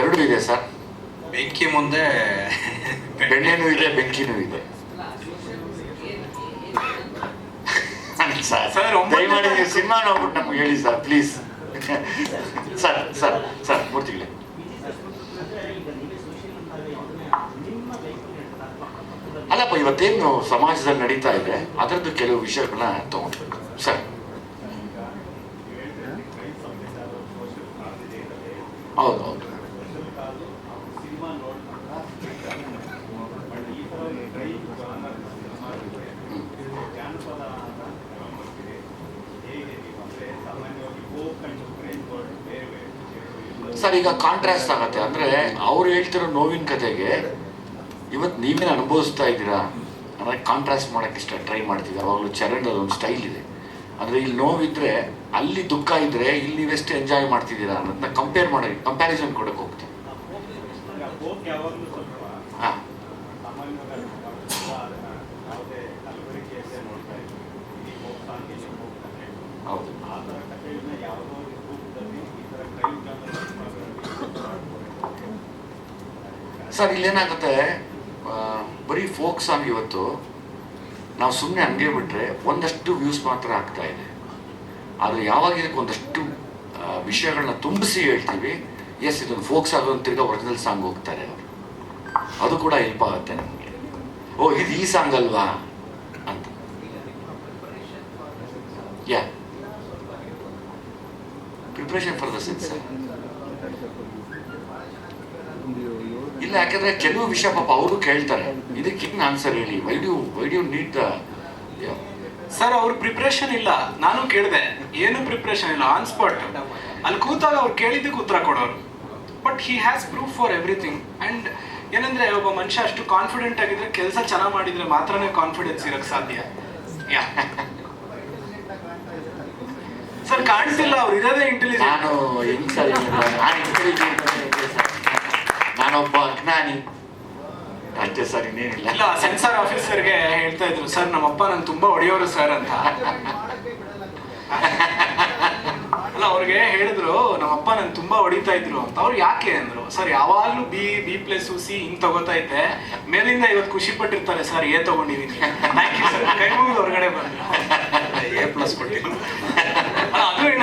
ಎರಡು ಇದೆ ಸರ್. ಬೆಂಕಿ ಮುಂದೆ ಬೆಣ್ಣೆನೂ ಇದೆ ಬೆಂಕಿನೂ ಇದೆ. ದಯಮಾಡಿ ನೀವು ಸಿನಿಮಾ ನೋಡ್ಬಿಟ್ಟು ನಮ್ಗೆ ಹೇಳಿ sir please. Sir sir sir ಮೂರ್ತಿಗಳೇ. ಅಲ್ಲಪ್ಪ, ಇವತ್ತೇನು ಸಮಾಜದಲ್ಲಿ ನಡೀತಾ ಇದೆ, ಅದರದ್ದು ಕೆಲವು ವಿಷಯಗಳನ್ನ ತಗೊಂಡ್ಬೇಕು. ಸರ್. ಹೌದು ಹೌದು. ಸರ್, ಈಗ ಕಾಂಟ್ರಾಸ್ಟ್ ಆಗತ್ತೆ. ಅಂದ್ರೆ ಅವ್ರು ಹೇಳ್ತಿರೋ ನೋವಿನ ಕತೆಗೆ ಇವತ್ತು ನೀವೇನು ಅನುಭವಿಸ್ತಾ ಇದ್ದೀರಾ? ಅಂದರೆ ಕಾಂಟ್ರಾಸ್ಟ್ ಮಾಡೋಕ್ಕೆ ಇಷ್ಟ ಟ್ರೈ ಮಾಡ್ತೀವಿ ಯಾವಾಗಲೂ ಚರಣ್ ಒಂದು ಸ್ಟೈಲ್ ಇದೆ. ಅಂದರೆ ಇಲ್ಲಿ ನೋವಿದ್ರೆ, ಅಲ್ಲಿ ದುಃಖ ಇದ್ರೆ, ಇಲ್ಲಿ ನೀವೆಷ್ಟು ಎಂಜಾಯ್ ಮಾಡ್ತಿದ್ದೀರಾ ಅನ್ನೋದನ್ನ ಕಂಪೇರ್ ಮಾಡಿ ಕಂಪ್ಯಾರಿಸನ್ ಕೊಡಕ್ಕೆ ಹೋಗ್ತೀವಿ ಹಾಂ. ಹೌದು. ಸರ್, ಇಲ್ಲೇನಾಗುತ್ತೆ ಬರೀ ಫೋಕ್ ಸಾಂಗ್ ಇವತ್ತು ನಾವು ಸುಮ್ಮನೆ ಹಂಗೆ ಬಿಟ್ಟರೆ ಒಂದಷ್ಟು ವ್ಯೂಸ್ ಮಾತ್ರ ಆಗ್ತಾ ಇದೆ. ಆದರೆ ಯಾವಾಗ ಇದಕ್ಕೆ ಒಂದಷ್ಟು ವಿಷಯಗಳನ್ನ ತುಂಬಿಸಿ ಹೇಳ್ತೀವಿ ಎಸ್ ಇದೊಂದು ಫೋಕ್ ಸಾಂಗ್ ಅಂತ ತಿರ್ಗಾ ಒರಿಜಿನಲ್ ಸಾಂಗ್ ಹೋಗ್ತಾರೆ ಅವರು. ಅದು ಕೂಡ ಹೆಲ್ಪ್ ಆಗುತ್ತೆ ನಮಗೆ. ಓ, ಇದು ಈ ಸಾಂಗ್ ಅಲ್ವಾ? ಅಂತ. Yeah preparation for the censor ಇಲ್ಲ, ಯಾಕಂದ್ರೆ ಕೆಲವು ವಿಷಯ ಪಾಪ ಅವರು ಕೇಳ್ತಾರೆ. ಇದಕ್ಕೆ ಹಿಂಗ್ ಆನ್ಸರ್ ಹೇಳಿ? Why do why do need the sir ಅವ್ರ ಪ್ರಿಪ್ರೇಷನ್ ಇಲ್ಲ. ನಾನು ಕೇಳಿದೆ, ಏನು ಪ್ರಿಪ್ರೇಷನ್ ಇಲ್ಲ ಆನ್ ಸ್ಪಾಟ್ ಅಲ್ಲಿ ಕೂತಾಗ ಅವ್ರು ಕೇಳಿದ್ದಕ್ಕೆ ಉತ್ತರ ಕೊಡೋರು. But he has proof for everything and ಏನಂದ್ರೆ, ಒಬ್ಬ ಮನುಷ್ಯ ಅಷ್ಟು ಕಾನ್ಫಿಡೆಂಟ್ ಆಗಿದ್ರೆ ಕೆಲಸ ಚೆನ್ನಾಗಿ ಮಾಡಿದ್ರೆ ಮಾತ್ರನೇ ಕಾನ್ಫಿಡೆನ್ಸ್ ಇರಕ್ ಸಾಧ್ಯ. ಸರ್ ಕಾಣಿಸಿಲ್ಲ ಅವ್ರು ಇರೋದೇ ಇಂಟೆಲಿಜೆಂಟ್ ನಾನು ಹೆಂಗ್ ಸರ್ ನಾನು intelligent ಅಂತ ಹೇಳಿದೆ ಸರ್. ನಾನೊಬ್ಬ ಅಜ್ಞಾನಿ. ಅಷ್ಟೇ ಸರ್ ಇನ್ನೇನಿಲ್ಲ. ಇಲ್ಲ ಸೆನ್ಸಾರ್ ಆಫೀಸರ್ಗೆ ಹೇಳ್ತಾ ಇದ್ರು ಸರ್ ನಮ್ಮಪ್ಪ ನನ್ ತುಂಬಾ ಹೊಡೆಯೋರು ಸರ್ ಅಂತ. ಅಲ್ಲ ಅವ್ರಿಗೆ ಹೇಳಿದ್ರು ನಮ್ಮಪ್ಪ ನನ್ ತುಂಬಾ ಹೊಡಿತಾ ಇದ್ರು ಅಂತ. ಅವ್ರು ಯಾಕೆ ಅಂದ್ರು ಸರ್ ಯಾವಾಗ್ಲೂ ಬಿ ಬಿ ಪ್ಲಸ್ ಸಿ ಹಿಂಗ್ ತಗೋತಾ ಇದ್ದೆ. ಮೇಲಿಂದ ಇವತ್ತು ಖುಷಿ ಪಟ್ಟಿರ್ತಾರೆ ಸರ್ ಏ ತಗೊಂಡಿದೀನಿ. ಥ್ಯಾಂಕ್ ಯು ಸರ್ ಕೈ ಮುಗಿದು ಹೊರಗಡೆ ಬಂದ್ರು. ಎ ಪ್ಲಸ್ ಅದು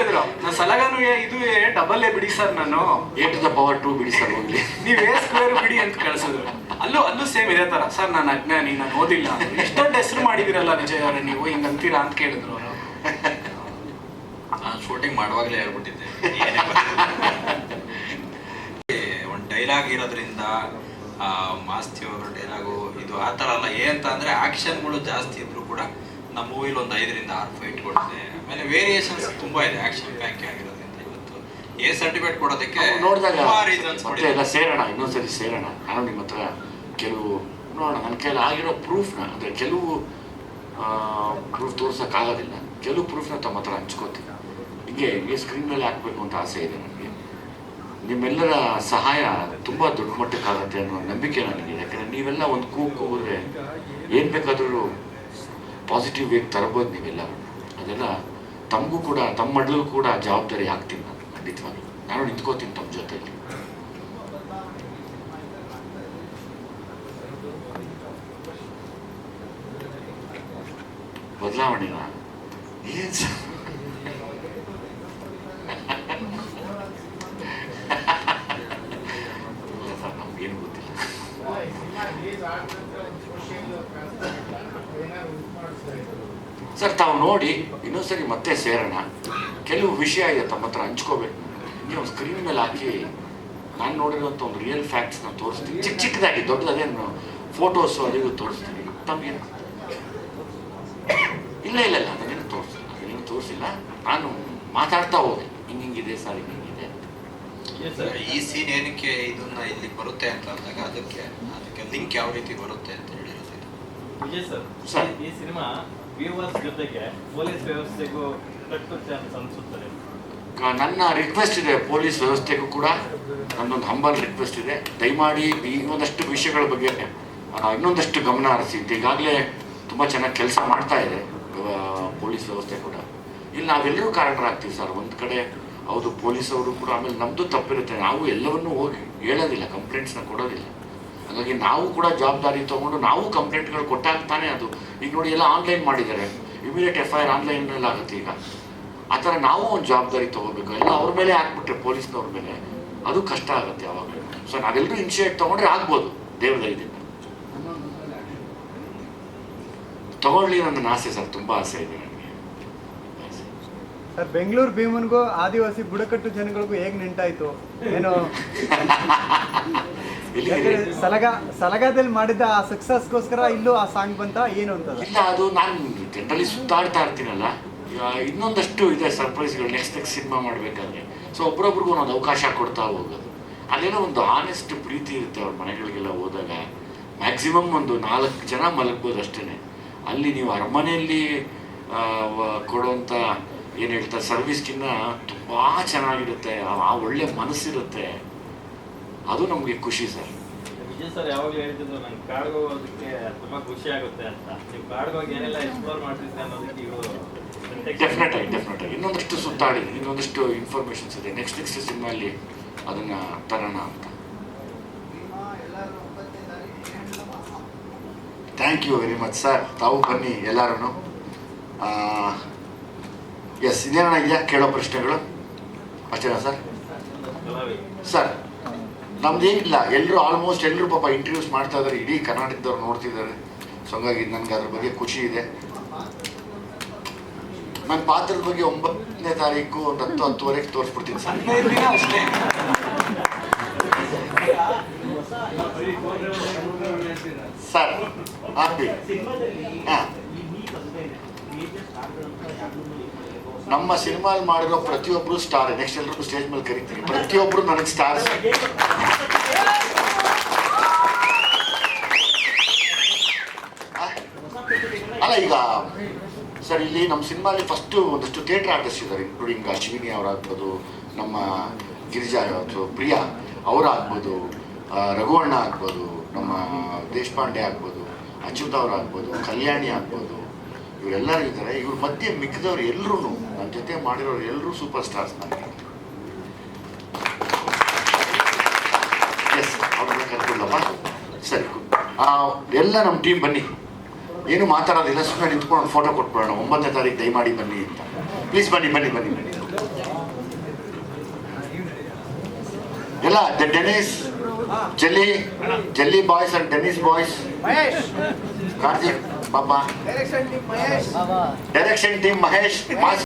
ಹೇಳಿದ್ರು. ನಾನು ಸಲಗಾನು ಇದು ಡಬಲ್ ಎ ಬಿಡಿ ಸರ್ ನಾನು. A to the power two ಬಿಡಿ ಸರ್ ಹೋಗ್ಲಿ. ನೀವು ಎ ಸ್ಕ್ವೇರ್ ಬಿಡಿ ಅಂತ ಕಳ್ಸಿದ್ರು. ಅಲ್ಲೂ ಅಲ್ಲೂ ಸೇಮ್ ಇದೇ ತರ. ಸರ್ ನಾನು ಅಜ್ಞಾನಿ ನಾನು ಓದಿಲ್ಲ ಎಷ್ಟೊಂದು ಹೆಸರು ಮಾಡಿದಿರಲ್ಲ ವಿಜಯ್ ಅವರೇ ನೀವು ಹಿಂಗ್ ಅಂತೀರಾ ಅಂತ ಕೇಳಿದ್ರು ಅವರು. ನಾನು ಶೂಟಿಂಗ್ ಮಾಡುವಾಗಲೇ ಹೇಳ್ಬಿಟ್ಟಿದ್ದೆ. ಒಂದು ಡೈಲಾಗ್ ಇರೋದ್ರಿಂದ ಆ, ಮಾಸ್ತಿ ಅವರ ಡೈಲಾಗು ಇದು ಆ ಥರ ಅಲ್ಲ. ಏನಂತ ಅಂದ್ರೆ ಅಂದರೆ ಆ್ಯಕ್ಷನ್ಗಳು ಜಾಸ್ತಿ ಇದ್ರು ಕೂಡ. ನಮ್ಮ ಮೂವಿಲಿ ಒಂದು ಐದರಿಂದ ಆರು ಫೈಟ್ ಕೊಡುತ್ತೆ ಆಮೇಲೆ ವೇರಿಯೇಷನ್ಸ್ ತುಂಬ ಇದೆ ಆಕ್ಷನ್ ಪ್ಯಾಕ್ ಆಗಿರೋದ್ರಿಂದ ಇವತ್ತು. ಎ ಸರ್ಟಿಫಿಕೇಟ್ ಕೊಡೋದಕ್ಕೆ ನೋಡಿದಾಗ ಮತ್ತೆ ಎಲ್ಲ ಸೇರೋಣ ಇನ್ನೊಂದ್ಸರಿ ಸೇರೋಣ. ನಾನು ನಿಮ್ಮ ಹತ್ರ ಕೆಲವು ನೋಡೋಣ. ನನ್ನ ಕೈಲಿ ಆಗಿರೋ ಪ್ರೂಫ್ನ ಅಂದರೆ ಕೆಲವು ಪ್ರೂಫ್ ತೋರ್ಸೋಕ್ಕಾಗೋದಿಲ್ಲ ಕೆಲವು ಪ್ರೂಫ್ನ ತಮ್ಮ ಹತ್ರ ಹಂಚ್ಕೋತೀನಿ. ಹೀಗೆ ಈ ಸ್ಕ್ರೀನ್ ಮೇಲೆ ಹಾಕಬೇಕು ಅಂತ ಆಸೆ ಇದೆ ನನಗೆ. ನಿಮ್ಮೆಲ್ಲರ ಸಹಾಯ ತುಂಬ ದೊಡ್ಡ ಮಟ್ಟಕ್ಕಾಗತ್ತೆ ಅನ್ನೋ ನಂಬಿಕೆ ನನಗೆ ಯಾಕಂದರೆ ನೀವೆಲ್ಲ ಒಂದು ಕೂಗು ಕೂಗಿದ್ರೆ ಏನು ಬೇಕಾದರೂ ಪಾಸಿಟಿವ್ ವೇಗ್ ತರಬೋದು ನೀವೆಲ್ಲ. ಅದೆಲ್ಲ ತಮಗೂ ಕೂಡ ತಮ್ಮ ಮಡ್ಲೂ ಕೂಡ ಜವಾಬ್ದಾರಿ ಆಗ್ತೀನಿ ನಾನು ಖಂಡಿತವಾಗಿ ನಾನು ನಿಂತ್ಕೋತೀನಿ ತಮ್ಮ ಜೊತೆಯಲ್ಲಿ. ಬದಲಾವಣೆನ? ಏನ್ ಸರ್ ಇಲ್ಲ ಸರ್ ನಮ್ಗೇನು ಗೊತ್ತಿಲ್ಲ ಸರ್ ತಾವು ನೋಡಿ ಇನ್ನೊಂದ್ಸರಿ ಮತ್ತೆ ಸೇರೋಣ. ಕೆಲವು ವಿಷಯ ಇದೆ ತಮ್ಮ ಹತ್ರ ಹಂಚ್ಕೋಬೇಕು. ನೀವು ಸ್ಕ್ರೀನ್ ಮೇಲೆ ಹಾಕಿ ನಾನು ನೋಡಿರೋಂಥ ಒಂದು ರಿಯಲ್ ಫ್ಯಾಕ್ಟ್ಸ್ನ ತೋರಿಸ್ತೀನಿ. ಚಿಕ್ಕ ಚಿಕ್ಕದಾಗಿ ದೊಡ್ಡದೇನು ಫೋಟೋಸು ಅದು ಇದು ತೋರಿಸ್ತೀನಿ. ತಮಗೆ ಇಲ್ಲ ಇಲ್ಲ ಇಲ್ಲ ಅದನ್ನೇನು ತೋರಿಸಿಲ್ಲ ಅದನ್ನೇನು ತೋರಿಸಿಲ್ಲ. ನಾನು ಮಾತಾಡ್ತಾ ಹೋದೆ. ಹಿಂಗೆ ಹಿಂಗಿದೆ ಸರ್ ಹಿಂಗೆ ಹಿಂಗಿದೆ ಅಂತ. ಈ ಸೀನ್ ಏನಕ್ಕೆ ಇದನ್ನ ಇಲ್ಲಿ ಬರುತ್ತೆ ಅಂತ ಅಂದಾಗ ಅದಕ್ಕೆ ಅದಕ್ಕೆ ಲಿಂಕ್ ಯಾವ ರೀತಿ ಬರುತ್ತೆ ಅಂತ ಹೇಳಿರೋದು ಸರ್. ಈ ಸಿನಿಮಾ ವ್ಯೂವರ್ಸ್ ಜೊತೆಗೆ ಪೊಲೀಸ್ ವ್ಯವಸ್ಥೆಗೂ ಅನಿಸುತ್ತದೆ ನನ್ನ ರಿಕ್ವೆಸ್ಟ್ ಇದೆ, ಪೊಲೀಸ್ ವ್ಯವಸ್ಥೆಗೂ ಕೂಡ. ನನ್ನೊಂದು ಹಂಬಲ್ ರಿಕ್ವೆಸ್ಟ್ ಇದೆ. ದಯಮಾಡಿ ಇನ್ನೊಂದಷ್ಟು ವಿಷಯಗಳ ಬಗ್ಗೆ ಇನ್ನೊಂದಷ್ಟು ಗಮನ ಹರಿಸಿ. ಈಗಾಗಲೇ ತುಂಬ ಚೆನ್ನಾಗಿ ಕೆಲಸ ಮಾಡ್ತಾ ಇದೆ ಪೊಲೀಸ್ ವ್ಯವಸ್ಥೆ ಕೂಡ. ಇಲ್ಲಿ ನಾವೆಲ್ಲರೂ ಕಾರಣರಾಗ್ತೀವಿ ಸರ್. ಒಂದು ಕಡೆ ಹೌದು, ಪೊಲೀಸವರು ಕೂಡ ಆಮೇಲೆ ನಮ್ಮದು ತಪ್ಪಿರುತ್ತೆ. ನಾವು ಎಲ್ಲವನ್ನೂ ಹೋಗಿ ಹೇಳೋದಿಲ್ಲ ಕಂಪ್ಲೇಂಟ್ಸ್ನ ಕೊಡೋದಿಲ್ಲ. ಹಾಗಾಗಿ ನಾವು ಕೂಡ ಜವಾಬ್ದಾರಿ ತೊಗೊಂಡು ನಾವು ಕಂಪ್ಲೇಂಟ್ಗಳು ಕೊಟ್ಟಾಗ ತಾನೇ ಅದು. ಈಗ ನೋಡಿ ಎಲ್ಲ ಆನ್ಲೈನ್ ಮಾಡಿದ್ದಾರೆ. ಇಮಿಡಿಯೇಟ್ ಎಫ್ ಐ ಆರ್ ಆನ್ಲೈನಲ್ಲಿ ಆಗುತ್ತೆ ಈಗ. ಆ ಥರ ನಾವು ಒಂದು ಜವಾಬ್ದಾರಿ ತಗೋಬೇಕು. ಎಲ್ಲ ಅವ್ರ ಮೇಲೆ ಹಾಕ್ಬಿಟ್ರೆ ಪೊಲೀಸ್ನವ್ರ ಮೇಲೆ. ಅದು ಕಷ್ಟ ಆಗುತ್ತೆ ಅವಾಗ ಸೊ ನಾವೆಲ್ಲರೂ ಇನ್ಶಿಯೇಟ್ ತೊಗೊಂಡ್ರೆ ಆಗ್ಬೋದು ದೇವದಯದಿಂದ ತಗೊಳ್ಳಿ ನನ್ನ ಆಸೆ ಸರ್ ತುಂಬ ಆಸೆ ಇದೆ ನನಗೆ. ಸರ್ ಬೆಂಗಳೂರು ಭೀಮನ್ಗೂ ಆದಿವಾಸಿ ಬುಡಕಟ್ಟು ಜನಗಳಿಗೂ ಹೇಗೆ ನೆಂಟಾಯ್ತು ಏನೋ? [LAUGHS] ಸಲಗ ಸಲಗಾದಲ್ಲಿ ಮಾಡಿದ ಆ ಸಕ್ಸಸ್ಗೋಸ್ಕರ ಇಲ್ಲೂ ಆ ಸಾಂಗ್ ಬಂತ? ಏನು ಅಂತ? ಇಲ್ಲ ಅದು ನಾನು ಜನರಲಿ ಸುತ್ತಾಡ್ತಾ ಇರ್ತೀನಲ್ಲ. ಇನ್ನೊಂದಷ್ಟು ಇದೆ ಸರ್ಪ್ರೈಸ್ಗಳು ನೆಕ್ಸ್ಟ್ ನೆಕ್ಸ್ಟ್ ಸಿನಿಮಾ ಮಾಡಬೇಕಾದ್ರೆ. ಸೊ ಒಬ್ರೊಬ್ರಿಗೂ ಒಂದೊಂದು ಅವಕಾಶ ಕೊಡ್ತಾ ಹೋಗೋದು. ಅಲ್ಲೇನೋ ಒಂದು ಆನೆಸ್ಟ್ ಪ್ರೀತಿ ಇರುತ್ತೆ ಅವ್ರ ಮನೆಗಳಿಗೆಲ್ಲ ಹೋದಾಗ. ಮ್ಯಾಕ್ಸಿಮಮ್ ಒಂದು ನಾಲ್ಕು ಜನ ಮಲಗ್ಬೋದು ಅಷ್ಟೇ ಅಲ್ಲಿ ನೀವು ಅರಮನೆಯಲ್ಲಿ ಕೊಡುವಂಥ ಏನು ಹೇಳ್ತಾರೆ ಸರ್ವಿಸ್ಗಿನ್ನ ತುಂಬ ಚೆನ್ನಾಗಿರುತ್ತೆ. ಆ ಆ ಒಳ್ಳೆ ಮನಸ್ಸಿರುತ್ತೆ. ಅದು ನಮಗೆ ಖುಷಿ ಸರ್. ವಿಜಯ್ ಸರ್ ಯಾವಾಗಲೂ ಹೇಳ್ತಿದ್ರು ನಂಗೆ ಕಾಡ್ಗೆ ಹೋಗೋದಕ್ಕೆ ತುಂಬಾ ಖುಷಿ ಆಗುತ್ತೆ ಅಂತ. ನೀವು ಕಾಡ್ಗೆ ಹೋಗಿ ಏನೆಲ್ಲ ಎಕ್ಸ್ಪ್ಲೋರ್ ಮಾಡ್ತಿದ್ದೆ ಅನ್ನೋದಕ್ಕೆ ಇವರು ಡೆಫಿನೆಟ್ ಆಗಿ ಡೆಫಿನೆಟ್ ಆಗಿ ಇನ್ನೊಂದಷ್ಟು ಸುತ್ತಾಡಿ ಇನ್ನೊಂದಷ್ಟು ಇನ್ಫಾರ್ಮೇಶನ್ಸ್ ಇದೆ. ನೆಕ್ಸ್ಟ್ ನೆಕ್ಸ್ಟ್ ಸಿನಿಮಾಲ್ಲಿ ಅದನ್ನ ತರೋಣ ಅಂತ. Thank you very much sir ತಾವು ಬನ್ನಿ ಎಲ್ಲರೂ ಎಸ್ ಇದೇನಾಗಿದೆಯಾ ಕೇಳೋ ಪ್ರಶ್ನೆಗಳು? ಅಷ್ಟೇನಾ ಸರ್ ಸರ್ ನಮ್ದೇನಿಲ್ಲ ಎಲ್ಲರೂ ಆಲ್ಮೋಸ್ಟ್ ಎಲ್ಲರೂ ಪಾಪ ಇಂಟರ್ವ್ಯೂಸ್ ಮಾಡ್ತಾ ಇದ್ದಾರೆ ಇಡೀ ಕರ್ನಾಟಕದವ್ರು ನೋಡ್ತಿದ್ದಾರೆ. ಸೊ ಹಂಗಾಗಿ ನನಗೆ ಅದ್ರ ಬಗ್ಗೆ ಖುಷಿ ಇದೆ. ನನ್ನ ಪಾತ್ರದ ಬಗ್ಗೆ ಒಂಬತ್ತನೇ ತಾರೀಕು ಒಂದು ಹತ್ತು ಹತ್ತುವರೆಗೆ ತೋರಿಸ್ಬಿಡ್ತೀನಿ ಸರ್. ಸರ್ ಹಾಕಿ ಹಾಂ. ನಮ್ಮ ಸಿನಿಮಾಲ್ ಮಾಡಿರೋ ಪ್ರತಿಯೊಬ್ಬರು ಸ್ಟಾರ್ ನೆಕ್ಸ್ಟ್ ಎಲ್ಲರಿಗೂ ಸ್ಟೇಜ್ ಮೇಲೆ ಕರಿತೀನಿ. ಪ್ರತಿಯೊಬ್ಬರು ನನಗೆ ಸ್ಟಾರ್ಸ್ ಅಲ್ಲ, ಈಗ ಸರ್, ಇಲ್ಲಿ ನಮ್ಮ ಸಿನಿಮಾಲಿ ಫಸ್ಟು ಒಂದಷ್ಟು ಥಿಯೇಟರ್ ಆರ್ಟಿಸ್ಟ್ ಇದ್ದಾರೆ. ಇನ್ಕ್ಲೂಡಿಂಗ್ ಅಶ್ವಿನಿ ಅವರಾಗ್ಬೋದು, ನಮ್ಮ ಗಿರಿಜಾ ಪ್ರಿಯಾ ಅವರಾಗ್ಬೋದು ರಘುವಣ್ಣ ಆಗ್ಬೋದು, ನಮ್ಮ ದೇಶಪಾಂಡೆ ಆಗ್ಬೋದು, ಅಚ್ಯುತ್ ಅವರಾಗ್ಬೋದು, ಕಲ್ಯಾಣಿ ಆಗ್ಬೋದು ಇವರೆಲ್ಲರೂ ಇದ್ದಾರೆ. ಇವ್ರ ಮಧ್ಯೆ ಮಿಕ್ಕಿದವ್ರು ಎಲ್ಲರೂ ನನ್ನ ಜೊತೆ ಮಾಡಿರೋರು ಎಲ್ಲರೂ ಸೂಪರ್ ಸ್ಟಾರ್ಸ್ ನನಗೆ ಎಸ್ ಅವ್ರನ್ನ ಕರ್ಕೊಳ್ಳಪ್ಪ ಸರಿ. ಎಲ್ಲ ನಮ್ಮ ಟೀಮ್ ಬನ್ನಿ. ಏನು ಮಾತಾಡೋದಿಲ್ಲ ಸುಮ್ಮನೆ ನಿಂತ್ಕೊಂಡು ಫೋಟೋ ಕೊಟ್ಬಿಡೋಣ. ಒಂಬತ್ತನೇ ತಾರೀಕು ದಯಮಾಡಿ ಬನ್ನಿ ಅಂತ. ಪ್ಲೀಸ್ ಬನ್ನಿ ಬನ್ನಿ ಬನ್ನಿ ಬನ್ನಿ. ಎಲ್ಲ the Dennis jolly jolly boys and Dennis boys Karthik. Papa. Direction Team Mahesh. Baba. Direction Team Mahesh.